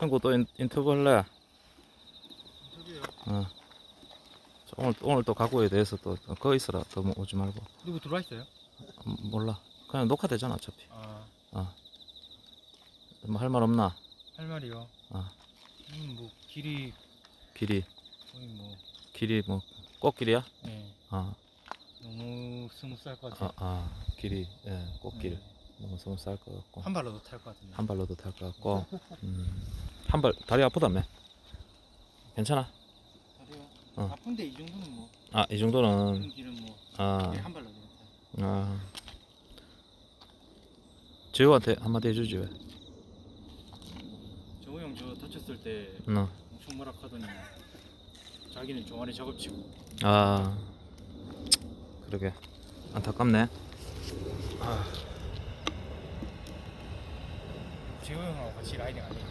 형구 또 인, 인터뷰 할래? 저기요. 어. 저 오늘 오늘 또 가구에 대해서 또거 있어라. 더뭐 오지 말고. 누구 들어와 있어요? 음, 몰라. 그냥 녹화되잖아 어차피. 아, 뭐할 말 없나? 할 말이요. 아. 음, 뭐 길이 길이 거의 뭐 길이 뭐 꽃길이야? 네, 아, 너무 스무스할 것 같아요. 아, 아 길이 예 꽃길 네. 너무 너무 쌀것 같고 한 발로도 탈 것 같은데. 한 발로도 탈 것 같고 음, 한 발 다리 아프다며? 괜찮아? 다리요. 어. 아픈데 이 정도는 뭐. 아 이 정도는 이런 길은 뭐. 아, 네, 한 발로도 탈. 아 재호한테 한마디 해주지 왜? 저우 형저 다쳤을 때 너. 엄청 뭐라 하더니 자기는 종아리 작업치고 아 그러게 안타깝네. 재우 형하고 같이 라이딩 안 해요.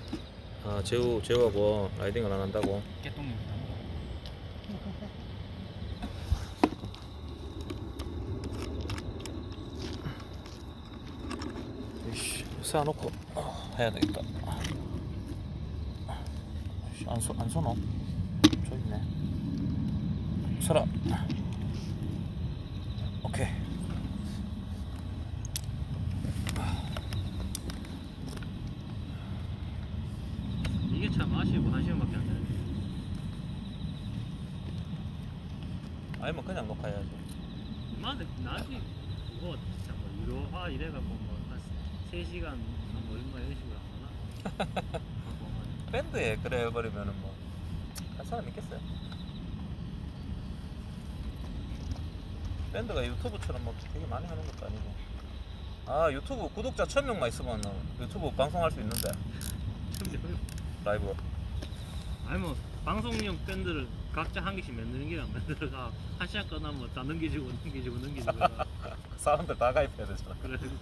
아 재호 재호하고 라이딩을 안 한다고? 깨똥입니다. 이씨 어, 해야 되겠다. 이씨, 안, 쏘, 안 쏘노? 저 있네. 서라. 오케이. 이게 참 아쉬워 한 시간밖에 안 되네. 아니면 그냥 녹화해야지. 나한테 나한테 그거 진짜 뭐 유료화 이래갖고 뭐한 3시간 한뭐 얼마 이런 식으로 안 하나? 밴드에 그래 해버리면은 뭐, 할 사람 있겠어요? 밴드가 유튜브처럼 뭐 되게 많이 하는 것도 아니고. 아, 유튜브 구독자 1000명만 있으면 유튜브 방송할 수 있는데, 라이브. 아니 뭐 방송용 밴드를 각자 한 개씩 만드는 게안 만들어가 한 시간 끝나면 다 넘겨주고 넘겨주고 넘겨주고 사람들 다 가입해야 되잖아. 그래 그래서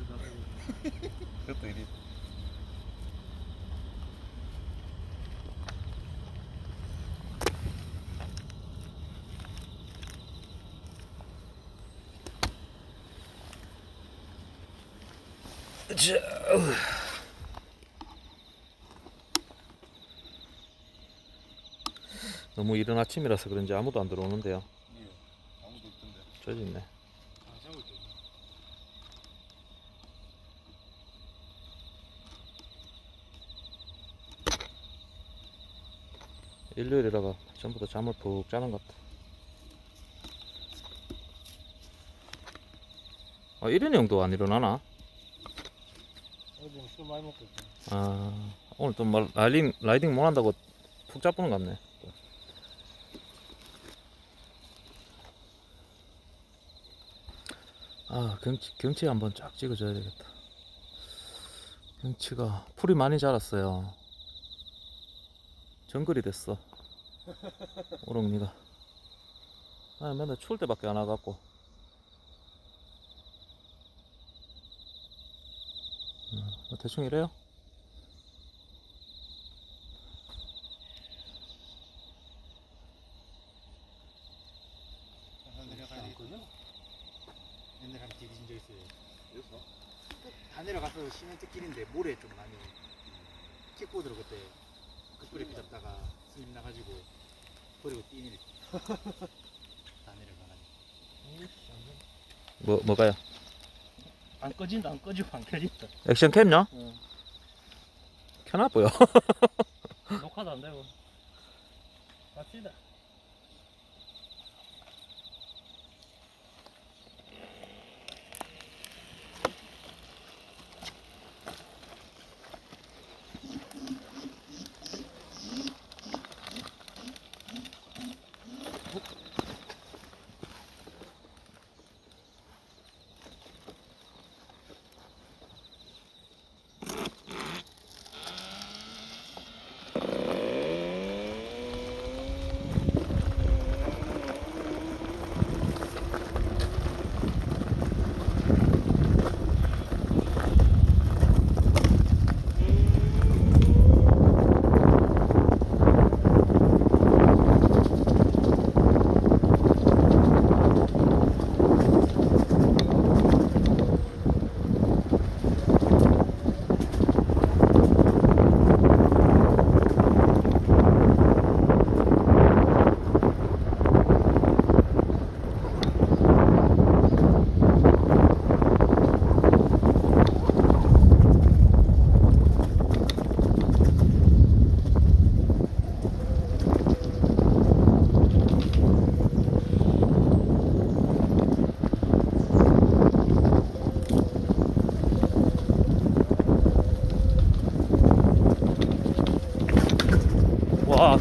그것도 일이. 자, 으. 너무 이른 아침이라서 그런지 아무도 안 들어오는데요. 아무도 없던데. 저기 있네. 아. 일요일이라가 전부 다 잠을 푹 자는 것 같아. 아, 이런 형도 안 일어나나? 어제 술 많이 먹고 있대. 아, 오늘 또 뭐, 라이딩, 라이딩 못 한다고 푹 자쁘는 것 같네. 아, 경치, 경치 한번 쫙 찍어줘야 되겠다. 경치가 풀이 많이 자랐어요. 정글이 됐어. 오롱니가. 아, 맨날 추울 때밖에 안 와갖고. 음, 뭐 대충 이래요? 내려가야 되겠다. 옛날에 한번 디디진 적 있어요. 여기서? 다 내려가서 시멘트 길인데 모래 좀 많이 킥보드로 그때 급브레이크 잡다가 스님 나가지고 버리고 뛰니 다 내려가가지고 뭐, 뭐가요? 안 꺼진다 안 꺼지고 안 켜진다 액션 캠요? 어. 켜놔 보여. 녹화도 안 되고 갑시다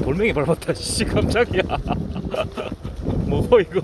돌멩이 밟았다 씨 깜짝이야. 뭐고 이거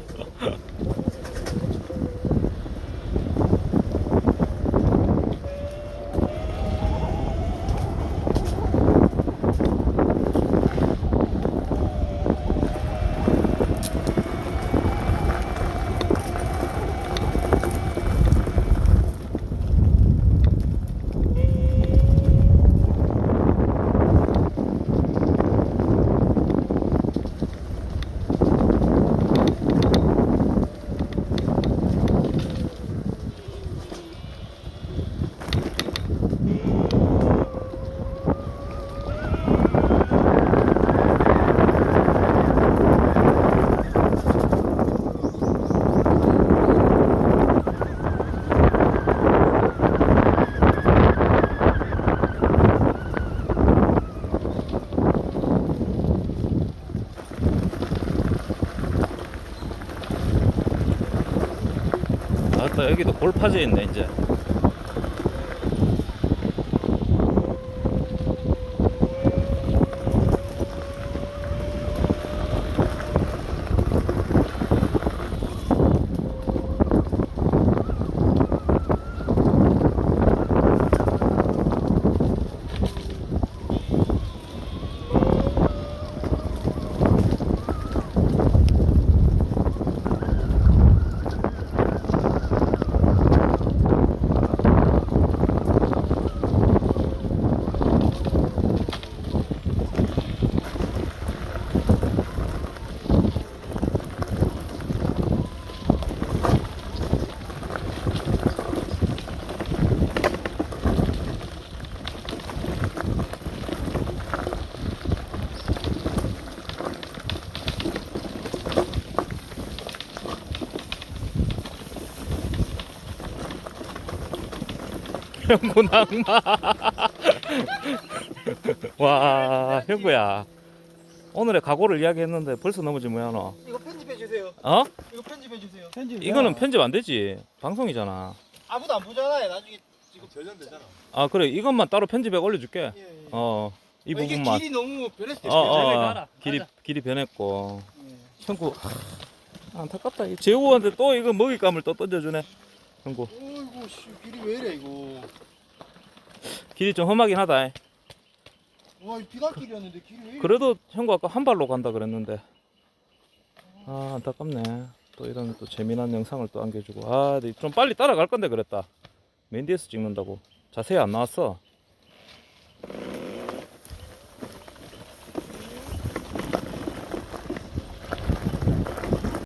여기도 골 파져 있네 이제 형구 낭마 와 형구야 오늘의 각오를 이야기했는데 벌써 넘어지 뭐야 너 이거 편집해 주세요. 어? 이거 편집해 주세요. 편집. 이거는 편집 안 되지 방송이잖아 아무도 안 보잖아요. 나중에 지금 저전되잖아. 아 그래 이것만 따로 편집해 올려줄게 예, 예. 어이 이게 부분만 길이 너무 변했어요. 어, 어, 어. 길이. 길이 변했고 예. 형구 하, 안타깝다 이 재호한테 또 이거 먹잇감을 또 던져주네 형구 어이구 씨 길이 왜 이래 이거. 길이 좀 험하긴 하다. 와, 이 비단길이었는데 길이 왜 이래? 그래도 형구 아까 한 발로 간다 그랬는데. 아 안타깝네. 또 이런 또 재미난 영상을 또 안겨주고. 아좀 빨리 따라갈 건데 그랬다. 맨 뒤에서 찍는다고. 자세히 안 나왔어